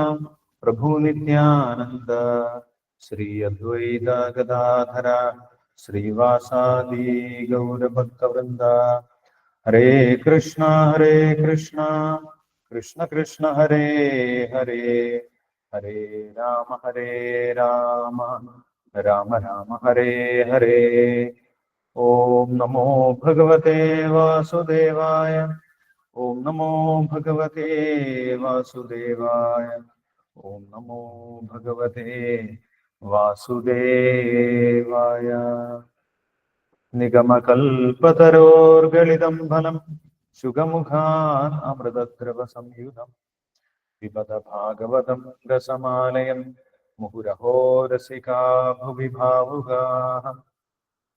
प्रभु नित्यानंद श्री अद्वैत गदाधर श्रीवासादि गौरभक्तवृंद हरे कृष्णा हरे कृष्णा, कृष्ण कृष्ण, हरे हरे हरे राम हरे राम राम राम, हरे हरे। ॐ नमो भगवते वासुदेवाय। ॐ नमो भगवते वासुदेवाय। ॐ नमो भगवते वासुदेवाय। निगमकल्पतरोर्गलितं फलं शुगमुखान् अमृतद्रवसंयुधम् पिबद भागवतं रसमालयं मुहुरहो रसिका भुवि भावुगाः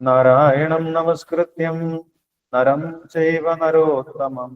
नारायणं नमस्कृत्यं, नरं चैव नरोत्तमं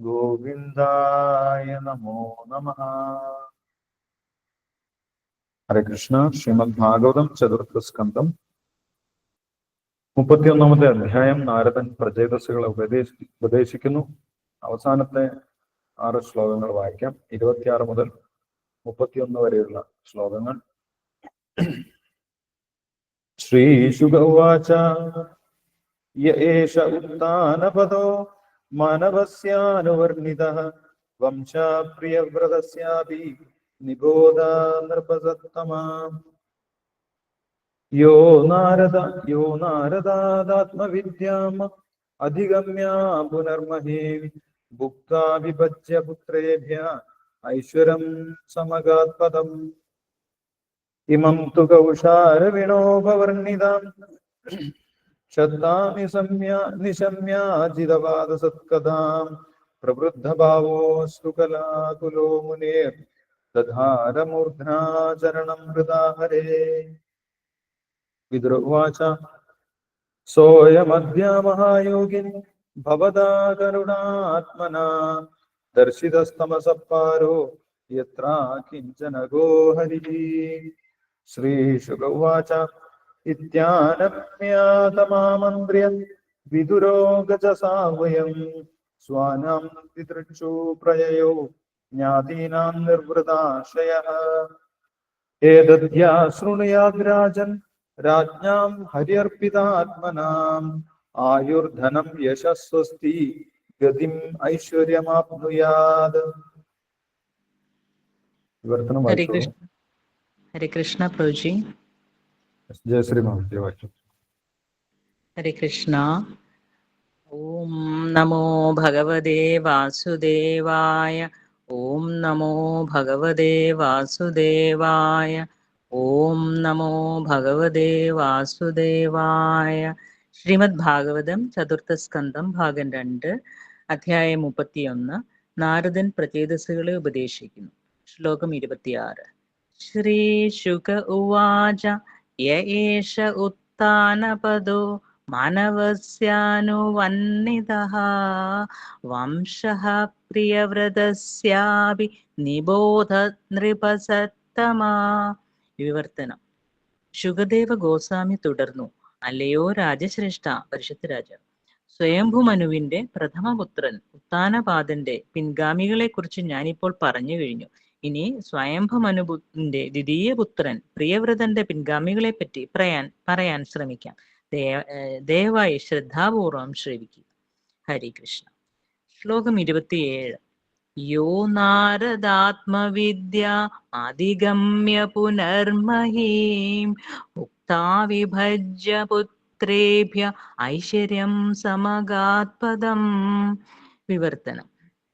ഗോവിന്ദായ നമോ നമ. ഹരേ കൃഷ്ണ ശ്രീമദ് ഭാഗവതം ചതുർത്ഥ സ്കന്ധം. മുപ്പത്തിയൊന്നാമത്തെ അധ്യായം നാരദൻ പ്രചേതസ്സുകളെ ഉപദേശി ഉപദേശിക്കുന്നു. അവസാനത്തെ ആറ് ശ്ലോകങ്ങൾ വായിക്കാം. ഇരുപത്തിയാറ് മുതൽ മുപ്പത്തിയൊന്ന് വരെയുള്ള ശ്ലോകങ്ങൾ. ശ്രീശുഗവാച യേഷ ഉത്താനപദോ മാനവസ്യാനുവർണിതഃ വംശാപ്രിയവ്രതസ്യാപി നിബോധ നൃപസത്തമാ യോ നാരദ യോ നാരദാത്മവിദ്യാം അധിഗമ്യ പുനർമഹേ ഭുക്താ വിഭജ്യ പുത്രേഭ്യ ഐശ്വരം സമഗാത്പദം. ഇമം തു കൗഷാരവിണോപവർണിതാം क्षत्तामि सम्या निशम्याजिदवादसत्कदाम् प्रवृद्धभावोऽस्तु कलाकुलो मुनेर् दधारमूर्ध्ना चरण मृदा हरे। विद्रुवाच उवाच। सोऽयमद्य भवदा करुणात्मना। दर्शितस्तमसपारो यत्रा किंचन गोहरिः। श्रीशुक उवाच। इत्यानप्यातमामन्त्र्य विदुरो गजसा वयम् स्वानां प्रययो ज्ञातीनां निर्वृताशयः। एतद्ध्या शृणुयाद् हर्यर्पितात्मनाम् यशस्वस्ति गतिम् ऐश्वर्यमाप्नुयात्। हरे कृष्ण। हरे कृष्ण प्रभुजी। ജയശ്രീ മഹർജി വായിച്ചു ഹരേ കൃഷ്ണ. ഓം നമോ ഭഗവതേ വാസുദേവായ ഓം നമോ ഭഗവതേ വാസുദേവായ ഓം നമോ ഭഗവതേ വാസുദേവായ. ശ്രീമദ് ഭാഗവതം ചതുർത്ഥ സ്കന്ധം ഭാഗം രണ്ട് അധ്യായം മുപ്പത്തിയൊന്ന് നാരദൻ പ്രചേതസ്സുകളെ ഉപദേശിക്കുന്നു. ശ്ലോകം ഇരുപത്തിയാറ്. ശ്രീശുക ഉവാച യ ഉത്താനപദോ ഉത്ഥാനപദോ മാനവസ്യാനുവന്നിതഃ വംശഃ പ്രിയവ്രതസ്യാപി നിബോധ നൃപസത്തമാ വിവർത്തനം ശുഗദേവ ഗോസ്വാമി തുടർന്നു. അല്ലയോ രാജശ്രേഷ്ഠ പരിഷത്ത് രാജ. സ്വയംഭുമനുവിന്റെ പ്രഥമപുത്രൻ ഉത്താനപാദന്റെ പിൻഗാമികളെ കുറിച്ച് ഞാനിപ്പോൾ പറഞ്ഞു കഴിഞ്ഞു. ഇനി സ്വയംഭുമനുവിന്റെ ദ്വിതീയ പുത്രൻ പ്രിയവ്രതന്റെ പിൻഗാമികളെ പറ്റി പറയാൻ പറയാൻ ശ്രമിക്കാം ദയവായി ശ്രദ്ധാപൂർവം ശ്രവിക്കുക. ഹരി കൃഷ്ണ. ശ്ലോകം ഇരുപത്തിയേഴ്. യോ നാരദാത്മവിദ്യ അധിഗമ്യ പുനർമഹീം ഉക്താ വിഭജ്യ പുത്രേഭ്യ ഐശ്വര്യം സമഗാത്പദം. വിവർത്തനം.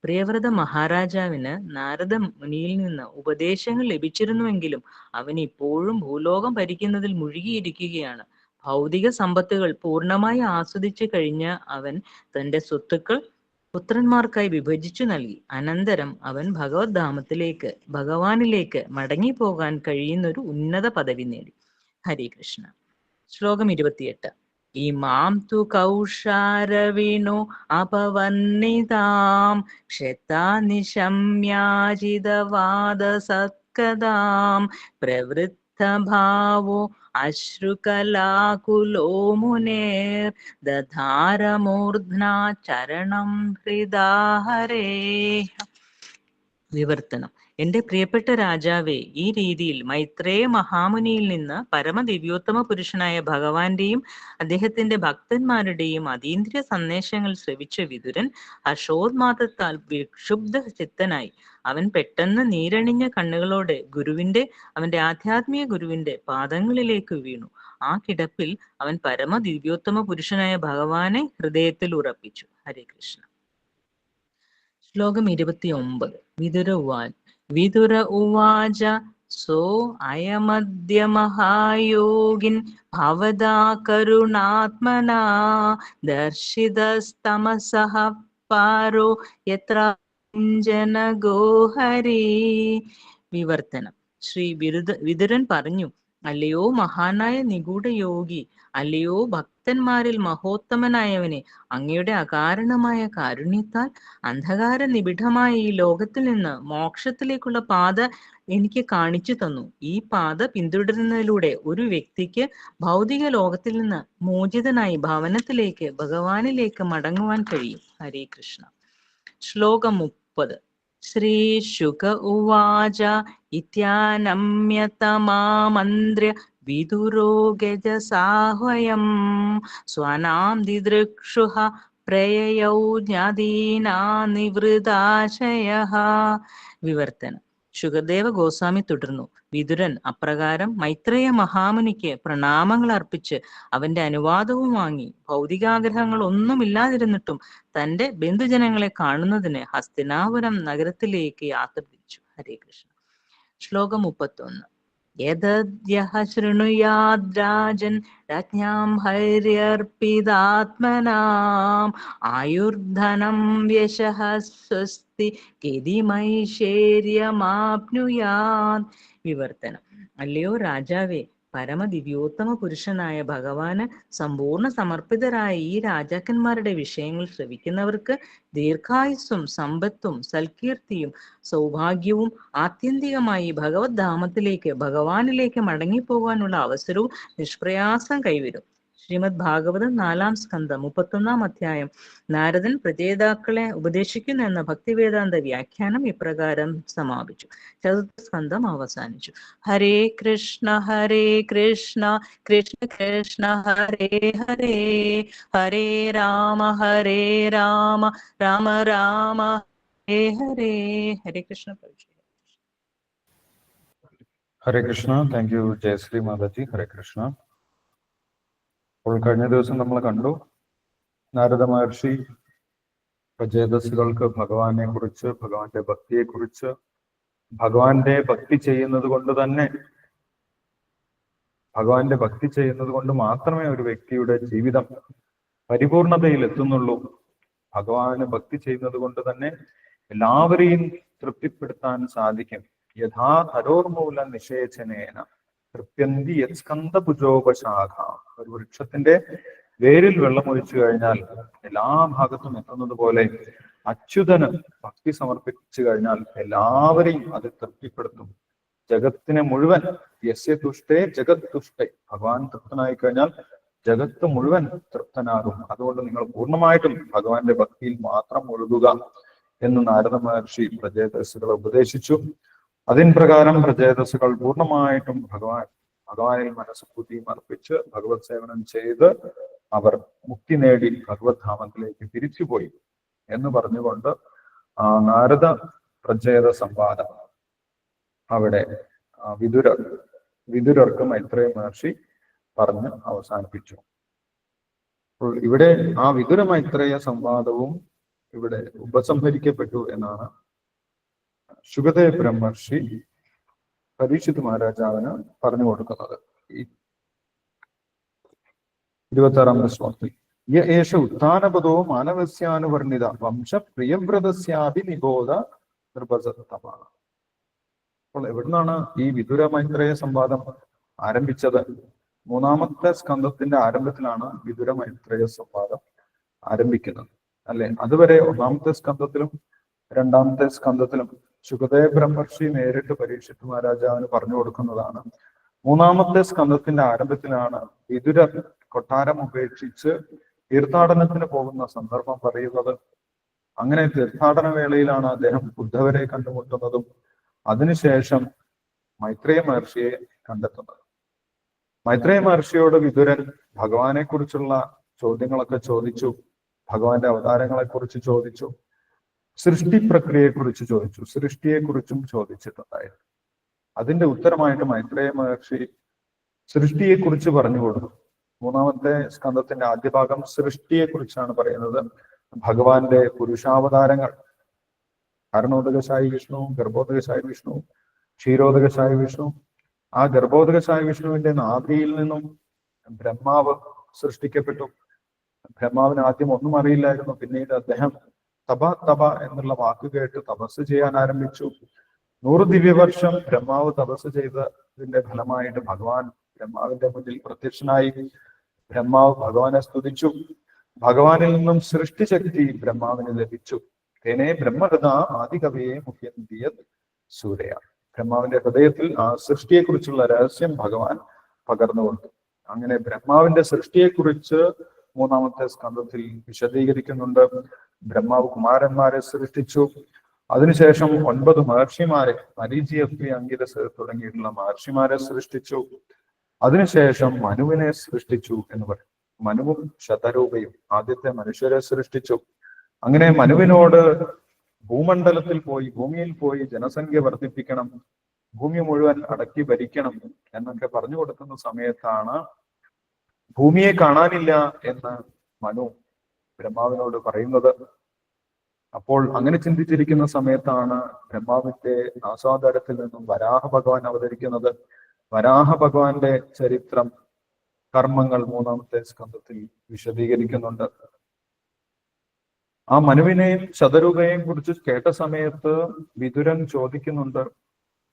പ്രിയവ്രത മഹാരാജാവിന് നാരദ മുനിയിൽ നിന്ന് ഉപദേശങ്ങൾ ലഭിച്ചിരുന്നുവെങ്കിലും അവൻ ഇപ്പോഴും ഭൂലോകം ഭരിക്കുന്നതിൽ മുഴുകിയിരിക്കുകയാണ്. ഭൗതിക സമ്പത്തുകൾ പൂർണമായി ആസ്വദിച്ചു കഴിഞ്ഞ അവൻ തന്റെ സ്വത്തുക്കൾ പുത്രന്മാർക്കായി വിഭജിച്ചു നൽകി. അനന്തരം അവൻ ഭഗവത് ധാമത്തിലേക്ക് ഭഗവാനിലേക്ക് മടങ്ങി പോകാൻ കഴിയുന്ന ഒരു ഉന്നത പദവി നേടി. ഹരേ കൃഷ്ണ. ശ്ലോകം ഇരുപത്തിയെട്ട്. ഇമാം തു കൗഷാരവിണോ അപവന്നിതാം. ക്ഷതാനിശമ്യാജിതവാദ സത്കദാം പ്രവൃത്തഭാവോ അശ്രുകലാകുലോ മുനേർ ദധാരമൂർധ്ന ചരണം ഹൃദാഹരേ. വിവർത്തനം. എന്റെ പ്രിയപ്പെട്ട രാജാവേ ഈ രീതിയിൽ മൈത്രേയ മഹാമുനിയിൽ നിന്ന് പരമദിവ്യോത്തമ പുരുഷനായ ഭഗവാന്റെയും അദ്ദേഹത്തിന്റെ ഭക്തന്മാരുടെയും അതീന്ദ്രിയ സന്ദേശങ്ങൾ ശ്രവിച്ച വിതുരൻ ഹർഷോന്മാദത്താൽ വിക്ഷുബ്ധ ചിത്തനായി. അവൻ പെട്ടെന്ന് നീരണിഞ്ഞ കണ്ണുകളോടെ ഗുരുവിന്റെ അവന്റെ ആധ്യാത്മിക ഗുരുവിന്റെ പാദങ്ങളിലേക്ക് വീണു. ആ കിടപ്പിൽ അവൻ പരമ ദിവ്യോത്തമ പുരുഷനായ ഭഗവാനെ ഹൃദയത്തിൽ ഉറപ്പിച്ചു. ഹരേ കൃഷ്ണ. ശ്ലോകം ഇരുപത്തി ഒമ്പത് വിതുര ഉവാൻ. വിതുര ഉവാച സോ അയമദ്യ മഹായോഗിൻ ഭവതാ കരുണാത്മനാ ദർശിതസ്തമസഹ പാരോ യത്ര ജനഗോഹരി. വിവർത്തനം. ശ്രീ വിരുദ വിതുരൻ പറഞ്ഞു അല്ലയോ മഹാനായ നിഗൂഢ യോഗി അല്ലയോ ഭക്തന്മാരിൽ മഹോത്തമനായവനെ അങ്ങയുടെ അകാരണമായ കാരുണ്യത്താൽ അന്ധകാര നിബിഡമായ ഈ ലോകത്തിൽ നിന്ന് മോക്ഷത്തിലേക്കുള്ള പാത എനിക്ക് കാണിച്ചു തന്നു. ഈ പാത പിന്തുടരുന്നതിലൂടെ ഒരു വ്യക്തിക്ക് ഭൗതിക ലോകത്തിൽ നിന്ന് മോചിതനായി ഭവനത്തിലേക്ക് ഭഗവാനിലേക്ക് മടങ്ങുവാൻ കഴിയും. ഹരേ കൃഷ്ണ. ശ്ലോകം മുപ്പത്. ശ്രീ ശുക ഉവാച ഇത്യാനമ്യതമാമന്ത്ര്യ വിദുരോ ഗജസാഹ്വയം. സ്വനാം ദിദൃക്ഷുഹ പ്രയയൗ ജ്ഞാതീനാ നിവൃതാശയ വിവർത്തനം. ശുഗദേവ ഗോസ്വാമി തുടർന്നു. വിതുരൻ അപ്രകാരം മൈത്രേയ മഹാമുനിക്ക് പ്രണാമങ്ങൾ അർപ്പിച്ച് അവന്റെ അനുവാദവും വാങ്ങി. ഭൗതികാഗ്രഹങ്ങൾ ഒന്നുമില്ലാതിരുന്നിട്ടും തന്റെ ബന്ധുജനങ്ങളെ കാണുന്നതിന് ഹസ്തിനാപുരം നഗരത്തിലേക്ക് യാത്ര തിരിച്ചു. ഹരേ കൃഷ്ണ. ശ്ലോകം മുപ്പത്തൊന്ന്. യദ്യഹ ശൃണുയാദ്രാജൻ രാജ്ഞാം ഹൈര്യർപ്പിതാത്മനാം. ആയുർധനം യശഃ സ്വസ്തി ഗതിമൈശേര്യമാപ്നുയാത് വിവർത്തനം. അല്ലയോ രാജാവേ പരമദിവ്യോത്തമ പുരുഷനായ ഭഗവാന് സമ്പൂർണ സമർപ്പിതരായ ഈ രാജാക്കന്മാരുടെ വിഷയങ്ങൾ ശ്രവിക്കുന്നവർക്ക് ദീർഘായുസ്സും സമ്പത്തും സൽകീർത്തിയും സൗഭാഗ്യവും ആത്യന്തികമായി ഭഗവത് ധാമത്തിലേക്ക് ഭഗവാനിലേക്ക് മടങ്ങിപ്പോകാനുള്ള അവസരവും നിഷ്പ്രയാസം കൈവരും. ശ്രീമദ് ഭാഗവതം നാലാം സ്കന്ധം മുപ്പത്തൊന്നാം അധ്യായം. നാരദൻ പ്രചേതാക്കളെ ഉപദേശിക്കുന്നു എന്ന ഭക്തിവേദാന്ത വ്യാഖ്യാനം ഇപ്രകാരം സമാപിച്ചു. ചതുർത്ഥ സ്കന്ധം അവസാനിച്ചു. ഹരേ കൃഷ്ണ ഹരേ കൃഷ്ണ കൃഷ്ണ കൃഷ്ണ ഹരേ ഹരേ ഹരേ രാമ ഹരേ രാമ രാമ രാമ ഹരേ ഹരേ ഹരേ കൃഷ്ണ പരിചയം ഹരേ കൃഷ്ണ താങ്ക് യു ജയശ്രീ മാതാജി. ഹരേ കൃഷ്ണ. അപ്പോൾ കഴിഞ്ഞ ദിവസം നമ്മൾ കണ്ടു. നാരദ മഹർഷി പ്രചേതസ്സുകൾക്ക് ഭഗവാനെ കുറിച്ച് ഭഗവാന്റെ ഭക്തിയെ കുറിച്ച് ഭഗവാന്റെ ഭക്തി ചെയ്യുന്നത് കൊണ്ട് തന്നെ ഭഗവാന്റെ ഭക്തി ചെയ്യുന്നത് കൊണ്ട് മാത്രമേ ഒരു വ്യക്തിയുടെ ജീവിതം പരിപൂർണതയിൽ എത്തുന്നുള്ളൂ ഭഗവാന് ഭക്തി ചെയ്യുന്നത് കൊണ്ട് തന്നെ എല്ലാവരെയും തൃപ്തിപ്പെടുത്താൻ സാധിക്കും. യഥാ തരോർമൂല നിഷേചനേന. തൃപ്യന്തി യത്സ്കന്ധ ഭുജോപശാഖ ഒരു വൃക്ഷത്തിന്റെ വേരിൽ വെള്ളം ഒഴിച്ചു കഴിഞ്ഞാൽ എല്ലാ ഭാഗത്തും എത്തുന്നത് പോലെ അച്യുതന് ഭക്തി സമർപ്പിച്ചു കഴിഞ്ഞാൽ എല്ലാവരെയും അത് തൃപ്തിപ്പെടുത്തും. ജഗത്തിനെ മുഴുവൻ യസ്യ തുഷ്ടേ ജഗത് തുഷ്ടേ ഭഗവാൻ തൃപ്തനായി കഴിഞ്ഞാൽ ജഗത്ത് മുഴുവൻ തൃപ്തനാകും. അതുകൊണ്ട് നിങ്ങൾ പൂർണമായിട്ടും ഭഗവാന്റെ ഭക്തിയിൽ മാത്രം ഒഴുകുക എന്ന് നാരദ മഹർഷി പ്രജയദർശികളെ ഉപദേശിച്ചു. അതിൻ പ്രകാരം പ്രചേതസ്സുകൾ പൂർണമായിട്ടും ഭഗവാൻ ഭഗവാനിൽ മനസ്സ് ബുദ്ധിയും അർപ്പിച്ച് ഭഗവത് സേവനം ചെയ്ത് അവർ മുക്തി നേടി ഭഗവത് ധാമത്തിലേക്ക് തിരിച്ചുപോയി എന്ന് പറഞ്ഞുകൊണ്ട് നാരദ പ്രചേത സംവാദം അവിടെ വിതുര വിതുരർ വിതുരർക്ക് മൈത്രേയ മഹർഷി പറഞ്ഞ് അവസാനിപ്പിച്ചു. അപ്പോൾ ഇവിടെ ആ വിതുര മൈത്രേയ സംവാദവും ഇവിടെ ഉപസംഹരിക്കപ്പെട്ടു എന്നാണ് ശുഗദേവ് ബ്രഹ്മർഷി പരീക്ഷിത് മഹാരാജാവിന് പറഞ്ഞു കൊടുക്കുന്നത്. ഇരുപത്തി ആറാമത്തെ ശ്ലോകത്തിൽ. യ ഉത്ഥാനപദോ മാനവസ്യാനുവർണിത വംശ പ്രിയവ്രതസ്യാപി നിബോധ നിർഭസത്തമ അപ്പോൾ എവിടുന്നാണ് ഈ വിദുര മൈത്രേയ സംവാദം ആരംഭിച്ചത്? മൂന്നാമത്തെ സ്കന്ധത്തിന്റെ ആരംഭത്തിലാണ് വിദുര മൈത്രേയ സംവാദം ആരംഭിക്കുന്നത്. അല്ലെ? അതുവരെ ഒന്നാമത്തെ സ്കന്ധത്തിലും രണ്ടാമത്തെ സ്കന്ധത്തിലും ശുഗദേവ് ബ്രഹ്മർഷി നേരിട്ട് പരീക്ഷിത് മഹാരാജാവിന് പറഞ്ഞു കൊടുക്കുന്നതാണ്. മൂന്നാമത്തെ സ്കന്ധത്തിന്റെ ആരംഭത്തിലാണ് വിതുര കൊട്ടാരം ഉപേക്ഷിച്ച് തീർത്ഥാടനത്തിന് പോകുന്ന സന്ദർഭം പറയുന്നത്. അങ്ങനെ തീർത്ഥാടന വേളയിലാണ് അദ്ദേഹം ബുദ്ധവരെ കണ്ടുമുട്ടുന്നതും അതിനുശേഷം മൈത്രേയ മഹർഷിയെ കണ്ടെത്തുന്നത്. മൈത്രേയ മഹർഷിയോട് വിതുരൻ ഭഗവാനെ കുറിച്ചുള്ള ചോദ്യങ്ങളൊക്കെ ചോദിച്ചു ഭഗവാന്റെ അവതാരങ്ങളെ കുറിച്ച് ചോദിച്ചു. സൃഷ്ടി പ്രക്രിയയെക്കുറിച്ച് ചോദിച്ചു. സൃഷ്ടിയെക്കുറിച്ചും ചോദിച്ചിട്ടുണ്ടായിരുന്നു. അതിന്റെ ഉത്തരമായിട്ട് മൈത്രേയ മഹർഷി സൃഷ്ടിയെക്കുറിച്ച് പറഞ്ഞു കൊടുത്തു. മൂന്നാമത്തെ സ്കന്ധത്തിന്റെ ആദ്യ ഭാഗം സൃഷ്ടിയെക്കുറിച്ചാണ് പറയുന്നത്. ഭഗവാന്റെ പുരുഷാവതാരങ്ങൾ. കാരണോദകശായി വിഷ്ണു ഗർഭോദകശായി വിഷ്ണു ക്ഷീരോദകശായി വിഷ്ണു. ആ ഗർഭോദകശായി വിഷ്ണുവിന്റെ നാഭിയിൽ നിന്നും ബ്രഹ്മാവ് സൃഷ്ടിക്കപ്പെട്ടു. ബ്രഹ്മാവിന് ആദ്യം ഒന്നും അറിയില്ലായിരുന്നു. പിന്നീട് അദ്ദേഹം തപ തപ എന്നുള്ള വാക്ക് കേട്ട് തപസ് ചെയ്യാൻ ആരംഭിച്ചു. നൂറ് ദിവ്യവർഷം ബ്രഹ്മാവ് തപസ് ചെയ്തതിന്റെ ഫലമായിട്ട് ഭഗവാൻ ബ്രഹ്മാവിന്റെ മുന്നിൽ പ്രത്യക്ഷനായി. ബ്രഹ്മാവ് ഭഗവാനെ സ്തുതിച്ചു. ഭഗവാനിൽ നിന്നും സൃഷ്ടിശക്തി ബ്രഹ്മാവിന് ലഭിച്ചു. തേനെ ബ്രഹ്മകഥ ആദികവിയെ മുഖ്യ സൂര്യ. ബ്രഹ്മാവിന്റെ ഹൃദയത്തിൽ ആ സൃഷ്ടിയെക്കുറിച്ചുള്ള രഹസ്യം ഭഗവാൻ പകർന്നു കൊടുത്തു അങ്ങനെ ബ്രഹ്മാവിന്റെ സൃഷ്ടിയെക്കുറിച്ച് മൂന്നാമത്തെ സ്കന്ധത്തിൽ വിശദീകരിക്കുന്നുണ്ട്. ബ്രഹ്മാവ് കുമാരന്മാരെ സൃഷ്ടിച്ചു. അതിനുശേഷം ഒൻപത് മഹർഷിമാരെ മരീചിയപ്പി അങ്കിരസ് തുടങ്ങിയിട്ടുള്ള മഹർഷിമാരെ സൃഷ്ടിച്ചു. അതിനുശേഷം മനുവിനെ സൃഷ്ടിച്ചു എന്ന് പറയും. മനുവും ശതരൂപയും ആദ്യത്തെ മനുഷ്യരെ സൃഷ്ടിച്ചു. അങ്ങനെ മനുവിനോട് ഭൂമണ്ഡലത്തിൽ പോയി ഭൂമിയിൽ പോയി ജനസംഖ്യ വർദ്ധിപ്പിക്കണം ഭൂമി മുഴുവൻ അടക്കി ഭരിക്കണം എന്നൊക്കെ പറഞ്ഞു കൊടുക്കുന്ന സമയത്താണ് ഭൂമിയെ കാണാനില്ല എന്ന് മനു ബ്രഹ്മാവിനോട് പറയുന്നത്. അപ്പോൾ അങ്ങനെ ചിന്തിച്ചിരിക്കുന്ന സമയത്താണ് ബ്രഹ്മാവിന്റെ ആസ്വാദരത്തിൽ നിന്നും വരാഹ ഭഗവാൻ അവതരിക്കുന്നത്. വരാഹ ഭഗവാന്റെ ചരിത്രം കർമ്മങ്ങൾ മൂന്നാമത്തെ സ്കന്ധത്തിൽ വിശദീകരിക്കുന്നുണ്ട്. ആ മനുവിനെയും ശതരൂപയെയും കുറിച്ച് കേട്ട സമയത്ത് വിതുരൻ ചോദിക്കുന്നുണ്ട്.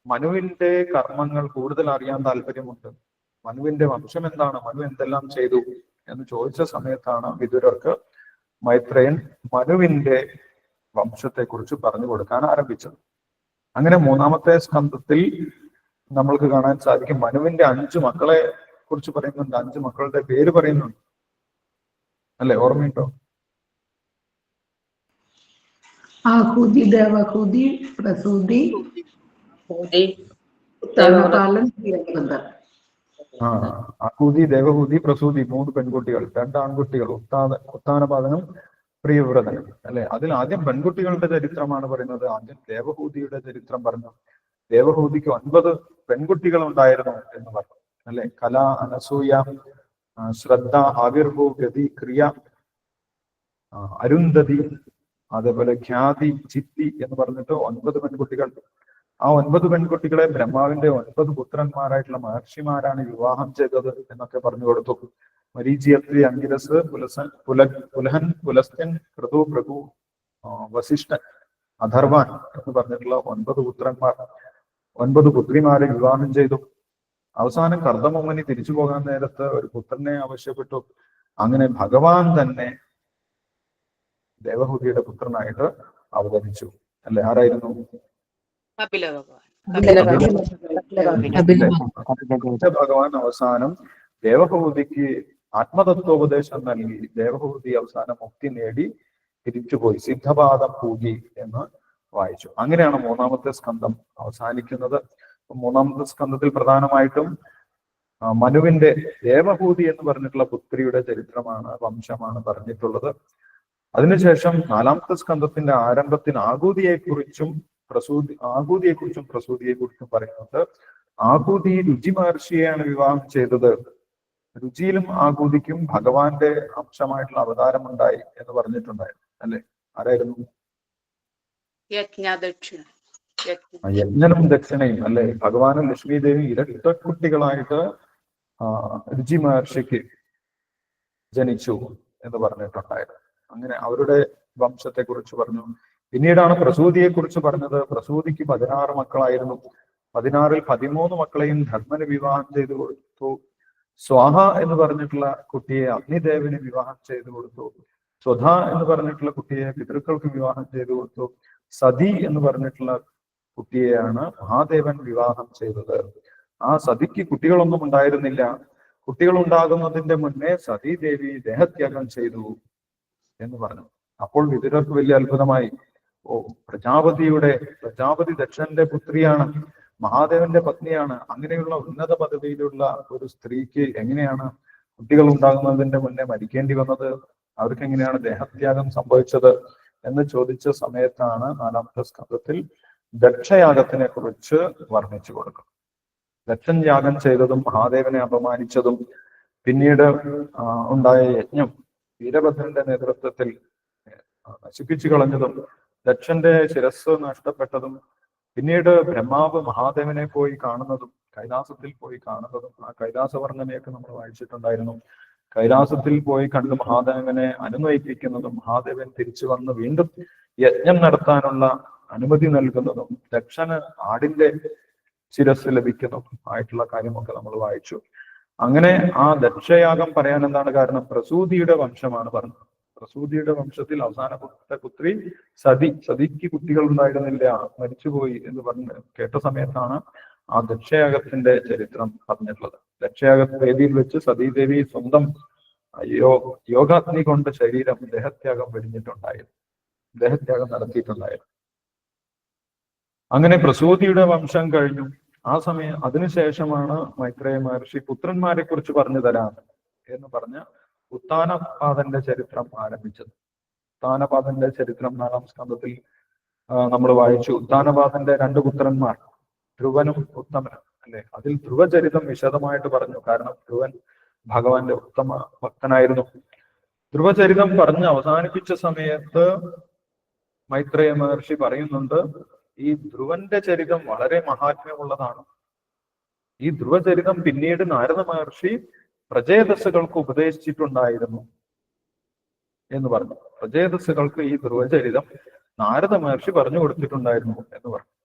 മനുവിന്റെ കർമ്മങ്ങൾ കൂടുതൽ അറിയാൻ താല്പര്യമുണ്ട്. മനുവിന്റെ വംശം എന്താണ്? മനു എന്തെല്ലാം ചെയ്തു? എന്ന് ചോദിച്ച സമയത്താണ് വിദുരർക്ക് മൈത്രേയൻ മനുവിന്റെ വംശത്തെ കുറിച്ച് പറഞ്ഞു കൊടുക്കാൻ ആരംഭിച്ചത്. അങ്ങനെ മൂന്നാമത്തെ സ്കന്ധത്തിൽ നമ്മൾക്ക് കാണാൻ സാധിക്കും മനുവിന്റെ അഞ്ചു മക്കളെ കുറിച്ച് പറയുന്നുണ്ട്. അഞ്ചു മക്കളുടെ പേര് പറയുന്നുണ്ട്. അല്ലെ? ഓർമ്മയുണ്ടോ? ആഹുതി ദേവഹുതി പ്രസൂതി ആ ആഹൂതി ദേവഹൂതി പ്രസൂതി മൂന്ന് പെൺകുട്ടികൾ രണ്ട് ആൺകുട്ടികൾ ഉത്താന ഉത്താനപാതനം പ്രിയവ്രതനും അല്ലെ? അതിൽ ആദ്യം പെൺകുട്ടികളുടെ ചരിത്രമാണ് പറയുന്നത് ആദ്യം ദേവഹൂതിയുടെ ചരിത്രം പറഞ്ഞു. ദേവഹൂതിക്ക് ഒൻപത് പെൺകുട്ടികൾ ഉണ്ടായിരുന്നു എന്ന് പറഞ്ഞു അല്ലെ? കല അനസൂയ ശ്രദ്ധ ആവിർഭൂ ഗതി ക്രിയ അരുന്ധതി അതേപോലെ ഖ്യാതി ചിത്തി എന്ന് പറഞ്ഞിട്ട് ഒൻപത് പെൺകുട്ടികൾ ആ ഒൻപത് പെൺകുട്ടികളെ ബ്രഹ്മാവിന്റെ ഒൻപത് പുത്രന്മാരായിട്ടുള്ള മഹർഷിമാരാണ് വിവാഹം ചെയ്തത് എന്നൊക്കെ പറഞ്ഞു കൊടുത്തു. മരീചിയത്രി അങ്കിരസ് പുലസൻ പുല പുലഹൻ പുലസ്ത്യൻ ക്രതു പ്രഭു വസിഷ്ഠൻ അധർവാൻ എന്ന് പറഞ്ഞിട്ടുള്ള ഒൻപത് പുത്രന്മാർ ഒൻപത് പുത്രിമാരെ വിവാഹം ചെയ്തു. അവസാനം കർദ്ദമോമനി തിരിച്ചു പോകാൻ നേരത്ത് ഒരു പുത്രനെ ആവശ്യപ്പെട്ടു. അങ്ങനെ ഭഗവാൻ തന്നെ ദേവഹൂതിയുടെ പുത്രനായിട്ട് അവതരിച്ചു. അല്ലെ? ആരായിരുന്നു? കപില ഭഗവാൻ ഭഗവാൻ അവസാനം ദേവഭൂതിക്ക് ആത്മതത്വോപദേശം നൽകി ദേവഭൂതി അവസാനം മുക്തി നേടി തിരിച്ചുപോയി. സിദ്ധപാദം പൂജി എന്ന് വായിച്ചു. അങ്ങനെയാണ് മൂന്നാമത്തെ സ്കന്ധം അവസാനിക്കുന്നത്. മൂന്നാമത്തെ സ്കന്ധത്തിൽ പ്രധാനമായിട്ടും മനുവിന്റെ ദേവഭൂതി എന്ന് പറഞ്ഞിട്ടുള്ള പുത്രിയുടെ ചരിത്രമാണ് വംശമാണ് പറഞ്ഞിട്ടുള്ളത്. അതിനുശേഷം നാലാമത്തെ സ്കന്ധത്തിന്റെ ആരംഭത്തിന് ആകൂതിയെ കുറിച്ചും പ്രസൂതി ആകൂതിയെ കുറിച്ചും പ്രസൂതിയെ കുറിച്ചും പറയുന്നുണ്ട്. ആകൂതി രുചി മഹർഷിയെയാണ് വിവാഹം ചെയ്തത്. രുചിയിലും ആകൂതിക്കും ഭഗവാന്റെ അംശമായിട്ടുള്ള അവതാരം ഉണ്ടായി എന്ന് പറഞ്ഞിട്ടുണ്ടായിരുന്നു അല്ലെ? ആരായിരുന്നു? യജ്ഞനും ദക്ഷിണയും അല്ലെ? ഭഗവാനും ലക്ഷ്മി ദേവി ഇരട്ടക്കുട്ടികളായിട്ട് രുചി മഹർഷിക്ക് ജനിച്ചു എന്ന് പറഞ്ഞിട്ടുണ്ടായിരുന്നു. അങ്ങനെ അവരുടെ വംശത്തെ കുറിച്ച് പറഞ്ഞു. പിന്നീടാണ് പ്രസൂതിയെ കുറിച്ച് പറഞ്ഞത്. പ്രസൂതിക്ക് പതിനാറ് മക്കളായിരുന്നു. പതിനാറിൽ പതിമൂന്ന് മക്കളെയും ധർമ്മന് വിവാഹം ചെയ്തു കൊടുത്തു. സ്വാഹ എന്ന് പറഞ്ഞിട്ടുള്ള കുട്ടിയെ അഗ്നിദേവന് വിവാഹം ചെയ്തു കൊടുത്തു. സ്വധ എന്ന് പറഞ്ഞിട്ടുള്ള കുട്ടിയെ പിതൃക്കൾക്ക് വിവാഹം ചെയ്തു കൊടുത്തു. സതി എന്ന് പറഞ്ഞിട്ടുള്ള കുട്ടിയെയാണ് മഹാദേവൻ വിവാഹം ചെയ്തത്. ആ സതിക്ക് കുട്ടികളൊന്നും ഉണ്ടായിരുന്നില്ല. കുട്ടികൾ ഉണ്ടാകുന്നതിന്റെ മുന്നേ സതീദേവി ദേഹത്യാഗം ചെയ്തു എന്ന് പറഞ്ഞു. അപ്പോൾ വിതുരർക്ക് വലിയ അത്ഭുതമായി. ഓ പ്രജാപതിയുടെ പ്രജാപതി ദക്ഷന്റെ പുത്രിയാണ് മഹാദേവന്റെ പത്നിയാണ്. അങ്ങനെയുള്ള ഉന്നത പദവിയിലുള്ള ഒരു സ്ത്രീക്ക് എങ്ങനെയാണ് കുട്ടികൾ ഉണ്ടാകുന്നതിന്റെ മുന്നേ മരിക്കേണ്ടി വന്നത്? അവർക്ക് എങ്ങനെയാണ് ദേഹത്യാഗം സംഭവിച്ചത് എന്ന് ചോദിച്ച സമയത്താണ് നാലാമത്തെ സ്കന്ധത്തിൽ ദക്ഷയാഗത്തിനെ കുറിച്ച് വർണിച്ചു കൊടുക്കും ദക്ഷൻ യാഗം ചെയ്തതും മഹാദേവനെ അപമാനിച്ചതും പിന്നീട് ഉണ്ടായ യജ്ഞം വീരഭദ്രന്റെ നേതൃത്വത്തിൽ നശിപ്പിച്ചു കളഞ്ഞതും ദക്ഷന്റെ ശിരസ് നഷ്ടപ്പെട്ടതും പിന്നീട് ബ്രഹ്മാവ് മഹാദേവനെ പോയി കാണുന്നതും കൈലാസത്തിൽ പോയി കാണുന്നതും ആ കൈലാസ വർണനയൊക്കെ നമ്മൾ വായിച്ചിട്ടുണ്ടായിരുന്നു. കൈലാസത്തിൽ പോയി കണ്ട് മഹാദേവനെ അനുനയിപ്പിക്കുന്നതും മഹാദേവൻ തിരിച്ചു വന്ന് വീണ്ടും യജ്ഞം നടത്താനുള്ള അനുമതി നൽകുന്നതും ദക്ഷന് ആടിന്റെ ശിരസ് ലഭിക്കുന്നതും ആയിട്ടുള്ള കാര്യമൊക്കെ നമ്മൾ വായിച്ചു. അങ്ങനെ ആ ദക്ഷയാഗം പറയാൻ എന്താണ് കാരണം? പ്രസൂതിയുടെ വംശമാണ് പറഞ്ഞത്. പ്രസൂതിയുടെ വംശത്തിൽ അവസാനത്തെ പുത്രി സതി സതിക്ക് കുട്ടികൾ ഉണ്ടായിരുന്നില്ല മരിച്ചുപോയി എന്ന് പറഞ്ഞ് കേട്ട സമയത്താണ് ആ ദക്ഷയാഗത്തിന്റെ ചരിത്രം പറഞ്ഞിട്ടുള്ളത്. ദക്ഷയാഗത്ത് വേദിയിൽ വെച്ച് സതീദേവി സ്വന്തം യോ യോഗാഗ്നി കൊണ്ട് ശരീരം ദേഹത്യാഗം വെടിഞ്ഞിട്ടുണ്ടായിരുന്നു ദേഹത്യാഗം നടത്തിയിട്ടുണ്ടായിരുന്നു. അങ്ങനെ പ്രസൂതിയുടെ വംശം കഴിഞ്ഞു. ആ സമയം അതിനുശേഷമാണ് മൈത്രേയ മഹർഷി പുത്രന്മാരെ കുറിച്ച് പറഞ്ഞു തരാം എന്ന് പറഞ്ഞ് ഉത്താനപാദന്റെ ചരിത്രം ആരംഭിച്ചത്. ഉത്താനപാദന്റെ ചരിത്രം നാലാം സ്കന്ധത്തിൽ നമ്മൾ വായിച്ചു. ഉത്താനപാദന്റെ രണ്ട് പുത്രന്മാർ ധ്രുവനും ഉത്തമനും അല്ലെ? അതിൽ ധ്രുവചരിതം വിശദമായിട്ട് പറഞ്ഞു. കാരണം ധ്രുവൻ ഭഗവാന്റെ ഉത്തമ ഭക്തനായിരുന്നു. ധ്രുവചരിതം പറഞ്ഞ് അവസാനിപ്പിച്ച സമയത്ത് മൈത്രേയ മഹർഷി പറയുന്നുണ്ട് ഈ ധ്രുവന്റെ ചരിതം വളരെ മഹാത്മ്യമുള്ളതാണ്. ഈ ധ്രുവചരിതം പിന്നീട് നാരദ മഹർഷി പ്രജേതസ്സുകൾക്ക് ഉപദേശിച്ചിട്ടുണ്ടായിരുന്നു എന്ന് പറഞ്ഞു. പ്രജേതസ്സുകൾക്ക് ഈ ധ്രുവചരിതം നാരദ മഹർഷി പറഞ്ഞു കൊടുത്തിട്ടുണ്ടായിരുന്നു എന്ന് പറഞ്ഞു.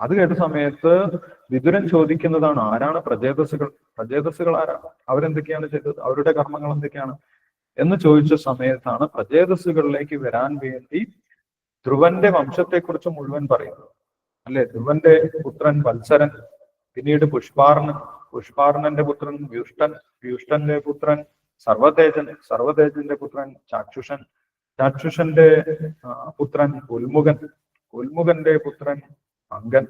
അത് കേട്ട സമയത്ത് വിതുരൻ ചോദിക്കുന്നതാണ് ആരാണ് പ്രജേതസ്സുകൾ? പ്രജേതസ്സുകൾ ആരാണ് അവരെന്തൊക്കെയാണ് ചെയ്തത്? അവരുടെ കർമ്മങ്ങൾ എന്തൊക്കെയാണ്? എന്ന് ചോദിച്ച സമയത്താണ് പ്രജേതസ്സുകളിലേക്ക് വരാൻ വേണ്ടി ധ്രുവന്റെ വംശത്തെക്കുറിച്ച് മുഴുവൻ പറയുന്നത്. അല്ലെ? ധ്രുവന്റെ പുത്രൻ വത്സരൻ പിന്നീട് പുഷ്പാർണൻ പുഷ്പാർണന്റെ പുത്രൻ വ്യുഷ്ടൻ വ്യുഷ്ടന്റെ പുത്രൻ സർവതേജൻ സർവതേജന്റെ പുത്രൻ ചാക്ഷുഷൻ ചാക്ഷുഷന്റെ പുത്രൻ ഉൽമുഖൻ ഉൽമുഖന്റെ പുത്രൻ അങ്കൻ.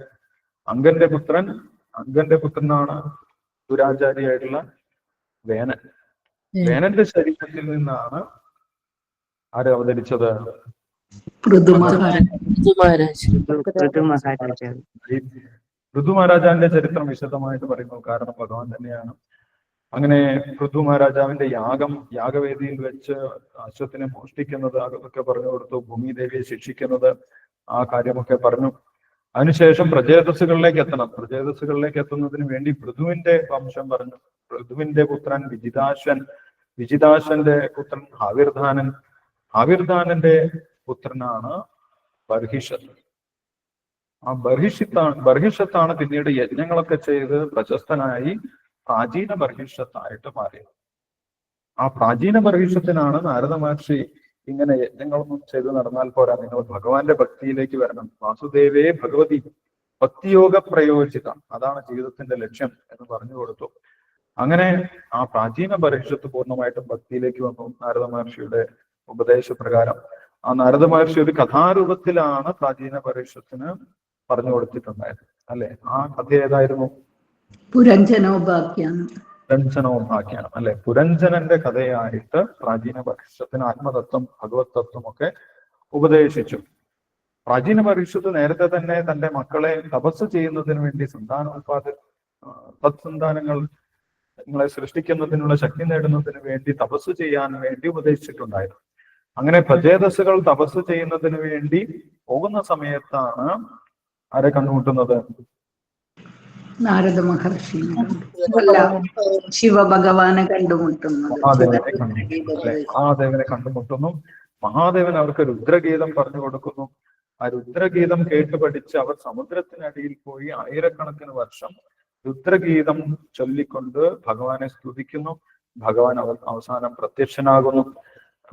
അങ്കന്റെ പുത്രൻ അങ്കന്റെ പുത്രനാണ് ദുരാചാരിയായിട്ടുള്ള വേനൻ. വേനന്റെ ശരീരത്തിൽ നിന്നാണ് ആര് അവതരിച്ചത്? ഈ പൃഥു മഹാരാജാവിന്റെ ചരിത്രം വിശദമായിട്ട് പറയുന്നു കാരണം ഭഗവാൻ തന്നെയാണ്. അങ്ങനെ പൃഥു മഹാരാജാവിന്റെ യാഗം യാഗവേദിയിൽ വെച്ച് അശ്വത്തിനെ മോഷ്ടിക്കുന്നത് അതൊക്കെ പറഞ്ഞു കൊടുത്തു ഭൂമിദേവിയെ ശിക്ഷിക്കുന്നത് ആ കാര്യമൊക്കെ പറഞ്ഞു. അതിനുശേഷം പ്രജേതസ്സുകളിലേക്ക് എത്തണം. പ്രജേതസ്സുകളിലേക്ക് എത്തുന്നതിന് വേണ്ടി പൃഥുവിന്റെ വംശം പറഞ്ഞു. ഋതുവിന്റെ പുത്രൻ വിജിതാശ്വൻ വിജിതാശ്വന്റെ പുത്രൻ ഹാവിർധാനൻ ഹാവിർധാനന്റെ പുത്രനാണ് ബർഹിഷത്ത് ആ ബർഹിഷിത്താണ് ബർഹിഷത്താണ് പിന്നീട് യജ്ഞങ്ങളൊക്കെ ചെയ്ത് പ്രശസ്തനായി പ്രാചീന ബർഹിഷത്തായിട്ട് മാറിയത്. ആ പ്രാചീന ബർഹിഷത്തിനാണ് നാരദ മഹർഷി ഇങ്ങനെ യജ്ഞങ്ങളൊന്നും ചെയ്ത് നടന്നാൽ പോരാ നിങ്ങൾ ഭഗവാന്റെ ഭക്തിയിലേക്ക് വരണം. വാസുദേവേ ഭഗവതി ഭക്തിയോഗ പ്രയോജിത. അതാണ് ജീവിതത്തിന്റെ ലക്ഷ്യം എന്ന് പറഞ്ഞു കൊടുത്തു. അങ്ങനെ ആ പ്രാചീന ബർഹിഷത്ത് പൂർണമായിട്ടും ഭക്തിയിലേക്ക് വന്നു നാരദ മഹർഷിയുടെ ഉപദേശപ്രകാരം. ആ നാരദ മഹർഷി ഒരു കഥാരൂപത്തിലാണ് പ്രാചീന ബർഹിഷത്തിന് പറഞ്ഞു കൊടുത്തിട്ടുണ്ടായത് അല്ലെ? ആ കഥ ഏതായിരുന്നു? പുരഞ്ജനോപാഖ്യാനം. അല്ലെ? പുരഞ്ജനന്റെ കഥയായിട്ട് പ്രാചീന പരിശുദ്ധത്തിന് ആത്മതത്വം ഭഗവത് തത്വം ഒക്കെ ഉപദേശിച്ചു. പ്രാചീന പരിശുദ്ധ നേരത്തെ തന്നെ തന്റെ മക്കളെ തപസ് ചെയ്യുന്നതിന് വേണ്ടി സന്താനോത്പാദ ആ, തത്സന്താനങ്ങൾ നിങ്ങളെ സൃഷ്ടിക്കുന്നതിനുള്ള ശക്തി നേടുന്നതിന് വേണ്ടി തപസ് ചെയ്യാൻ വേണ്ടി ഉപദേശിച്ചിട്ടുണ്ടായിരുന്നു. അങ്ങനെ പ്രചേതസ്സുകൾ തപസ് ചെയ്യുന്നതിന് വേണ്ടി പോകുന്ന സമയത്താണ് ആരെ കണ്ടുമുട്ടുന്നത്? നാരദ മഹർഷി അല്ല ശിവഭഗവാനെ കണ്ടുമുട്ടുന്നത്. മഹാദേവനെ കണ്ടുമുട്ടുന്നു അല്ലെ മഹാദേവനെ കണ്ടുമുട്ടുന്നു. മഹാദേവൻ അവർക്ക് രുദ്രഗീതം പറഞ്ഞു കൊടുക്കുന്നു. ആ രുദ്രഗീതം കേട്ട് പഠിച്ച് അവർ സമുദ്രത്തിനടിയിൽ പോയി ആയിരക്കണക്കിന് വർഷം രുദ്രഗീതം ചൊല്ലിക്കൊണ്ട് ഭഗവാനെ സ്തുതിക്കുന്നു. ഭഗവാൻ അവർ അവസാനം പ്രത്യക്ഷനാകുന്നു.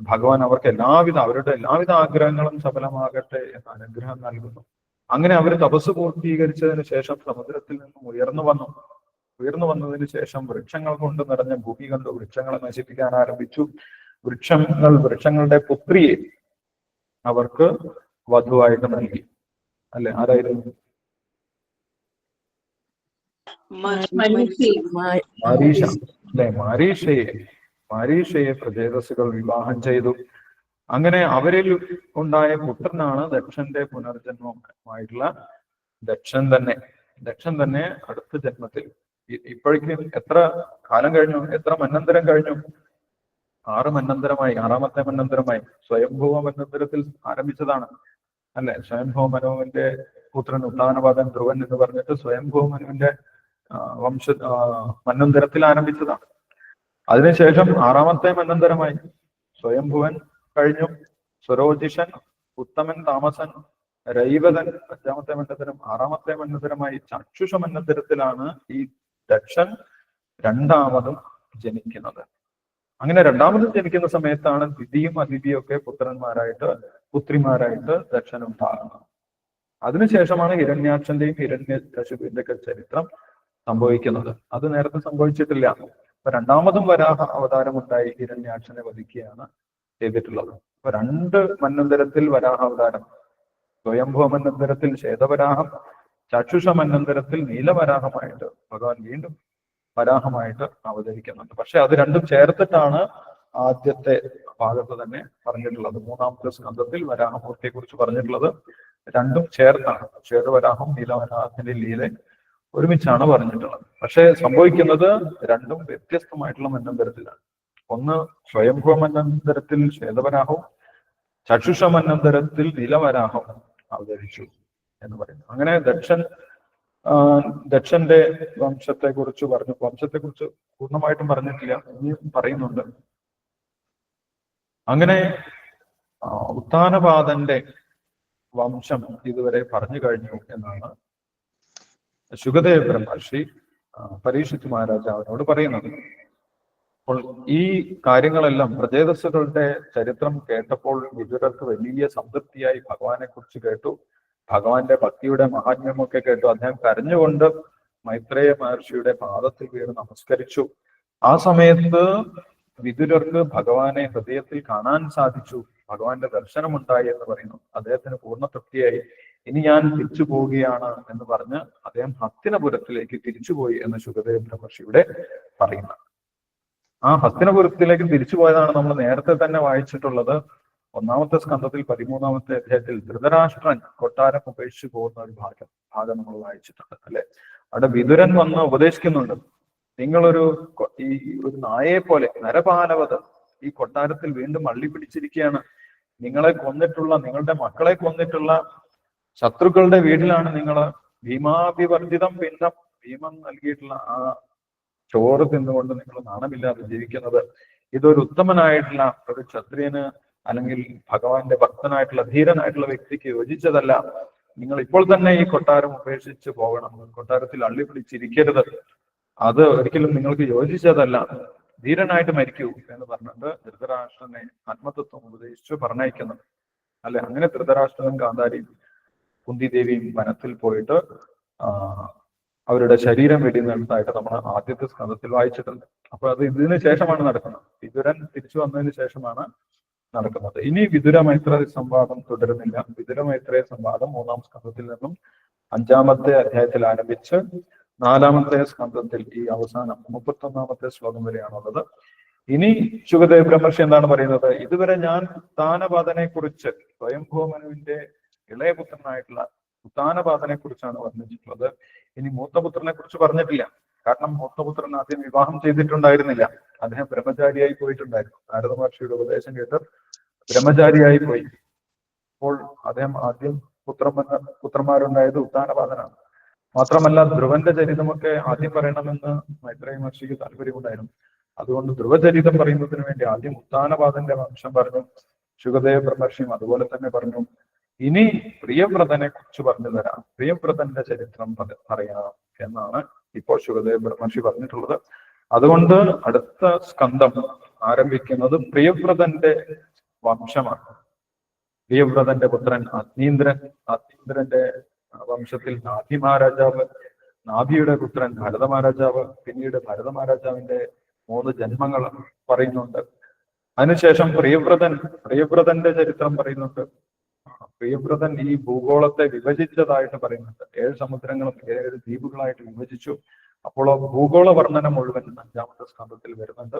ഭഗവാൻ അവർക്ക് എല്ലാവിധ അവരുടെ എല്ലാവിധ ആഗ്രഹങ്ങളും സഫലമാകട്ടെ എന്ന അനുഗ്രഹം നൽകുന്നു. അങ്ങനെ അവർ തപസ് പൂർത്തീകരിച്ചതിന് ശേഷം സമുദ്രത്തിൽ നിന്നും ഉയർന്നു വന്നു. ഉയർന്നു വന്നതിന് ശേഷം വൃക്ഷങ്ങൾ കൊണ്ട് നിറഞ്ഞ ഭൂമി കണ്ടു. വൃക്ഷങ്ങളെ നശിപ്പിക്കാൻ ആരംഭിച്ചു. വൃക്ഷങ്ങൾ വൃക്ഷങ്ങളുടെ പുത്രിയെ അവർക്ക് വധുവായിട്ട് നൽകി. അല്ലെ? ആരായിരുന്നു? മാരീഷ. അല്ലെ? മാരീഷയെ മാരീഷയെ പ്രചേതസുകൾ വിവാഹം ചെയ്തു. അങ്ങനെ അവരിൽ ഉണ്ടായ പുത്രനാണ് ദക്ഷന്റെ പുനർജന്മമായിട്ടുള്ള ദക്ഷൻ തന്നെ. ദക്ഷൻ തന്നെ അടുത്ത ജന്മത്തിൽ. ഇപ്പോഴേക്കും എത്ര കാലം കഴിഞ്ഞു? എത്ര മന്നന്തരം കഴിഞ്ഞു? ആറ് മന്നന്തരമായി ആറാമത്തെ മന്നന്തരമായി. സ്വയംഭൂവ മന്നന്തരത്തിൽ ആരംഭിച്ചതാണ്. അല്ലെ? സ്വയംഭൂവ മനുവിന്റെ പുത്രൻ ഉത്താനപാദൻ ധ്രുവൻ എന്ന് പറഞ്ഞിട്ട് സ്വയംഭൂവ മനുവിന്റെ വംശ മന്നന്തരത്തിൽ ആരംഭിച്ചതാണ്. അതിനുശേഷം ആറാമത്തെ മന്നന്തരമായി സ്വയംഭുവൻ കഴിഞ്ഞു. സ്വരോജിഷൻ ഉത്തമൻ താമസൻ രൈവതൻ അഞ്ചാമത്തെ മണ്ഡത്തരം ആറാമത്തെ മണ്ഡത്തരമായി ചക്ഷുഷ മണ്ഡത്തരത്തിലാണ് ഈ ദക്ഷൻ രണ്ടാമതും ജനിക്കുന്നത്. അങ്ങനെ രണ്ടാമതും ജനിക്കുന്ന സമയത്താണ് ദിതിയും അതിഥിയും ഒക്കെ പുത്രന്മാരായിട്ട് പുത്രിമാരായിട്ട് ദക്ഷൻ ഉണ്ടാകുന്നത്. അതിനുശേഷമാണ് ഹിരണ്യാക്ഷന്റെയും ഹിരണ്യകശുവിന്റെ ഒക്കെ ചരിത്രം സംഭവിക്കുന്നത്. അത് നേരത്തെ സംഭവിച്ചിട്ടില്ല. അപ്പൊ രണ്ടാമതും വരാഹ അവതാരം ഉണ്ടായി ഹിരണ്യാക്ഷനെ വധിക്കുകയാണ്. ചെയ്തിട്ടുള്ളത്. അപ്പൊ രണ്ട് മന്നന്തരത്തിൽ വരാഹ അവതാരം സ്വയംഭവ മന്നന്തരത്തിൽ ശ്വേതവരാഹം ചക്ഷുഷ മന്നന്തരത്തിൽ നീലവരാഹമായിട്ട് ഭഗവാൻ വീണ്ടും വരാഹമായിട്ട് അവതരിക്കുന്നുണ്ട്. പക്ഷെ അത് രണ്ടും ചേർത്തിട്ടാണ് ആദ്യത്തെ ഭാഗത്ത് തന്നെ പറഞ്ഞിട്ടുള്ളത്. മൂന്നാമത്തെ സ്കന്ധത്തിൽ വരാഹമൂർത്തിയെ കുറിച്ച് പറഞ്ഞിട്ടുള്ളത് രണ്ടും ചേർത്താണ്. ശ്വേതവരാഹം നീലവരാഹത്തിന്റെ ലീല ഒരുമിച്ചാണ് പറഞ്ഞിട്ടുള്ളത്. പക്ഷെ സംഭവിക്കുന്നത് രണ്ടും വ്യത്യസ്തമായിട്ടുള്ള മന്നന്തരത്തിലാണ്. ഒന്ന് സ്വയംഭവ മന്നന്തരത്തിൽ ശ്വേതവരാഹവും ചക്ഷുഷ മന്നന്തരത്തിൽ നീലവരാഹം അവതരിച്ചു എന്ന് പറയുന്നു. അങ്ങനെ ദക്ഷൻ ദക്ഷന്റെ വംശത്തെ കുറിച്ച് പറഞ്ഞു. വംശത്തെ കുറിച്ച് പൂർണമായിട്ടും പറഞ്ഞിട്ടില്ല ഇനിയും പറയുന്നുണ്ട്. അങ്ങനെ ഉത്താനപാദന്റെ വംശം ഇതുവരെ പറഞ്ഞു കഴിഞ്ഞു എന്നാണ് ശുഗദേവ ബ്രഹ്മർഷി പരീക്ഷിച്ച് മഹാരാജാവിനോട് പറയുന്നത്. അപ്പോൾ ഈ കാര്യങ്ങളെല്ലാം പ്രജേതസ്സുകളുടെ ചരിത്രം കേട്ടപ്പോൾ വിദുരർക്ക് വലിയ സംതൃപ്തിയായി ഭഗവാനെ കുറിച്ച് കേട്ടു. ഭഗവാന്റെ ഭക്തിയുടെ മഹാത്മ്യമൊക്കെ കേട്ടു. അദ്ദേഹം കരഞ്ഞുകൊണ്ട് മൈത്രേയ മഹർഷിയുടെ പാദത്തിൽ വീണ് നമസ്കരിച്ചു. ആ സമയത്ത് വിദുരർക്ക് ഭഗവാനെ ഹൃദയത്തിൽ കാണാൻ സാധിച്ചു. ഭഗവാന്റെ ദർശനമുണ്ടായി എന്ന് പറയുന്നു. അദ്ദേഹത്തിന് പൂർണ തൃപ്തിയായി. ഇനി ഞാൻ തിരിച്ചു പോവുകയാണ് എന്ന് പറഞ്ഞ് അദ്ദേഹം ഹസ്തിനപുരത്തിലേക്ക് തിരിച്ചുപോയി എന്ന് ശുഗദേവ് ബ്രഹ്മർഷിയുടെ പറയുന്നു. ആ ഹസ്തിനപുരത്തിലേക്ക് തിരിച്ചു പോയതാണ് നമ്മൾ നേരത്തെ തന്നെ വായിച്ചിട്ടുള്ളത്. ഒന്നാമത്തെ സ്കന്ധത്തിൽ പതിമൂന്നാമത്തെ അധ്യായത്തിൽ ധൃതരാഷ്ട്രൻ കൊട്ടാരം ഉപേക്ഷിച്ചു പോകുന്ന ഒരു ഭാഗം. ഭാഗം നമ്മൾ വായിച്ചിട്ടുണ്ട് അല്ലെ? അവിടെ വിതുരൻ വന്ന് ഉപദേശിക്കുന്നുണ്ട്. നിങ്ങളൊരു ഈ ഒരു നായയെ പോലെ നരപാലവത് ഈ കൊട്ടാരത്തിൽ വീണ്ടും അള്ളി പിടിച്ചിരിക്കുകയാണ്. നിങ്ങളെ കൊന്നിട്ടുള്ള നിങ്ങളുടെ മക്കളെ കൊന്നിട്ടുള്ള ശത്രുക്കളുടെ വീട്ടിലാണ് നിങ്ങൾ ഭീമാഭിവർജിതം പിന്നം ഭീമം നൽകിയിട്ടുള്ള ആ ചോറ് തിന്നുകൊണ്ട് നിങ്ങൾ നാണമില്ലാതെ ജീവിക്കുന്നത്. ഇതൊരു ഉത്തമനായിട്ടുള്ള ഒരു ക്ഷത്രിയന് അല്ലെങ്കിൽ ഭഗവാന്റെ ഭക്തനായിട്ടുള്ള ധീരനായിട്ടുള്ള വ്യക്തിക്ക് യോജിച്ചതല്ല. നിങ്ങൾ ഇപ്പോൾ തന്നെ ഈ കൊട്ടാരം ഉപേക്ഷിച്ച് പോകണം. കൊട്ടാരത്തിൽ അള്ളി പിടിച്ചിരിക്കരുത്. അത് ഒരിക്കലും നിങ്ങൾക്ക് യോജിച്ചതല്ല. ധീരനായിട്ട് മരിക്കൂ എന്ന് പറഞ്ഞിട്ട് ധൃതരാഷ്ട്രനെ ആത്മതത്വം ഉപദേശിച്ചു പറഞ്ഞയക്കുന്നു. അല്ലെ? അങ്ങനെ ധൃതരാഷ്ട്രനും കാന്താരിയും കുന്തിദേവിയും വനത്തിൽ പോയിട്ട് അവരുടെ ശരീരം വെടിയുന്നതായിട്ട് നമ്മൾ ആദ്യത്തെ സ്കന്ധത്തിൽ വായിച്ചിട്ടുണ്ട്. അപ്പൊ അത് ഇതിനു ശേഷമാണ് നടക്കുന്നത്. വിതുരൻ തിരിച്ചു വന്നതിന് ശേഷമാണ് നടക്കുന്നത്. ഇനി വിതുര മൈത്ര സംവാദം തുടരുന്നില്ല. വിതുര മൈത്ര സംവാദം മൂന്നാം സ്കന്ധത്തിൽ നിന്നും അഞ്ചാമത്തെ അധ്യായത്തിൽ ആരംഭിച്ച് നാലാമത്തെ സ്കന്ധത്തിൽ ഈ അവസാനം മുപ്പത്തൊന്നാമത്തെ ശ്ലോകം വരെയാണുള്ളത്. ഇനി ശുഗദേവ് ബ്രഹ്മർഷി എന്താണ് പറയുന്നത്? ഇതുവരെ ഞാൻ സ്ഥാനപാതനെ കുറിച്ച് സ്വയംഭൂമനുവിന്റെ ഇളയപുത്രനായിട്ടുള്ള ഉത്താനപാദനെ കുറിച്ചാണ് വർണിച്ചിട്ടുള്ളത് ഇനി മൂത്തപുത്രനെ കുറിച്ച് പറഞ്ഞിട്ടില്ല. കാരണം മൂത്തപുത്രൻ ആദ്യം വിവാഹം ചെയ്തിട്ടുണ്ടായിരുന്നില്ല. അദ്ദേഹം ബ്രഹ്മചാരിയായി പോയിട്ടുണ്ടായിരുന്നു. നാരദ മഹർഷിയുടെ ഉപദേശം കേട്ട് ബ്രഹ്മചാരിയായി പോയി. അപ്പോൾ അദ്ദേഹം ആദ്യം പുത്രന്മാർ പുത്രന്മാരുണ്ടായത് ഉത്താനപാതനാണ് മാത്രമല്ല ധ്രുവന്റെ ചരിതമൊക്കെ ആദ്യം പറയണമെന്ന് മൈത്രേയ മഹർഷിക്ക് താല്പര്യമുണ്ടായിരുന്നു. അതുകൊണ്ട് ധ്രുവചരിതം പറയുന്നതിന് വേണ്ടി ആദ്യം ഉത്താനപാതന്റെ വംശം പറഞ്ഞു. ശുഗദേവ ബ്രഹ്മർഷിയും അതുപോലെ തന്നെ പറഞ്ഞു. ഇനി പ്രിയവ്രതനെ കുറിച്ച് പറഞ്ഞു തരാം. പ്രിയവ്രതന്റെ ചരിത്രം പറയാം എന്നാണ് ഇപ്പോൾ ശുഗദേവ ബ്രഹ്മർഷി പറഞ്ഞിട്ടുള്ളത്. അതുകൊണ്ട് അടുത്ത സ്കന്ധം ആരംഭിക്കുന്നത് പ്രിയവ്രതന്റെ വംശമാണ്. പ്രിയവ്രതന്റെ പുത്രൻ അഗ്നീന്ദ്രൻ അഗ്നീന്ദ്രന്റെ വംശത്തിൽ നാഭി മഹാരാജാവ് നാഭിയുടെ പുത്രൻ ഭരത മഹാരാജാവ് പിന്നീട് ഭരത മഹാരാജാവിന്റെ മൂന്ന് ജന്മങ്ങൾ പറയുന്നുണ്ട്. അതിനുശേഷം പ്രിയവ്രതൻ പ്രിയവ്രതന്റെ ചരിത്രം പറയുന്നുണ്ട്. പ്രിയവ്രതൻ ഈ ഭൂഗോളത്തെ വിഭജിച്ചതായിട്ട് പറയുന്നുണ്ട്. ഏഴ് സമുദ്രങ്ങളും ഏഴ് ദ്വീപുകളായിട്ട് വിഭജിച്ചു. അപ്പോൾ ഭൂഗോള വർണന മുഴുവൻ അഞ്ചാമത്തെ സ്കന്ധത്തിൽ വരുന്നുണ്ട്.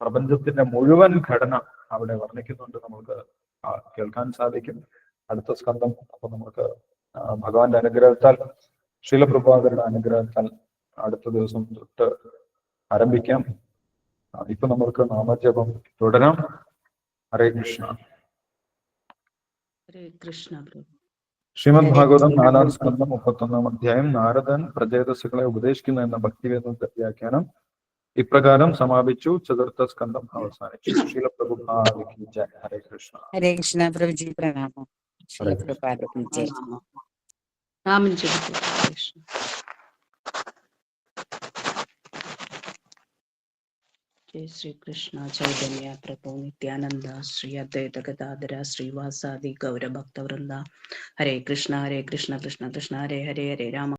പ്രപഞ്ചത്തിന്റെ മുഴുവൻ ഘടന അവിടെ വർണിക്കുന്നുണ്ട്. നമുക്ക് കേൾക്കാൻ സാധിക്കും. അടുത്ത സ്കന്ധം അപ്പൊ നമുക്ക് ഭഗവാന്റെ അനുഗ്രഹത്താൽ ശീലപ്രഭാകരുടെ അനുഗ്രഹത്താൽ അടുത്ത ദിവസം തൊട്ട് ആരംഭിക്കാം. ഇപ്പൊ നമുക്ക് നാമജപം തുടരാം. ഹരേ കൃഷ്ണ. ശ്രീമദ് ഭാഗവതം നാലാം സ്കന്ധം മുപ്പത്തൊന്നാം അധ്യായം നാരദൻ പ്രചേതസ്സുകളെ ഉപദേശിക്കുന്നു എന്ന ഭക്തിവേദ വ്യാഖ്യാനം ഇപ്രകാരം സമാപിച്ചു. ചതുർത്ഥ സ്കന്ധം അവസാനിച്ചു. ശീലപ്രഭു ഹരേ കൃഷ്ണ. ഹരേ കൃഷ്ണ. പ്രഭുജി പ്രണാമം. ശ്രീലപ്രഭാ രാമൻ जय श्री कृष्ण चैतन्य प्रभु नित्यानंद श्री अद्वैत गदाधर श्रीवासादि गौर भक्त वृंदा हरे कृष्ण हरे कृष्ण कृष्ण कृष्ण हरे हरे हरे राम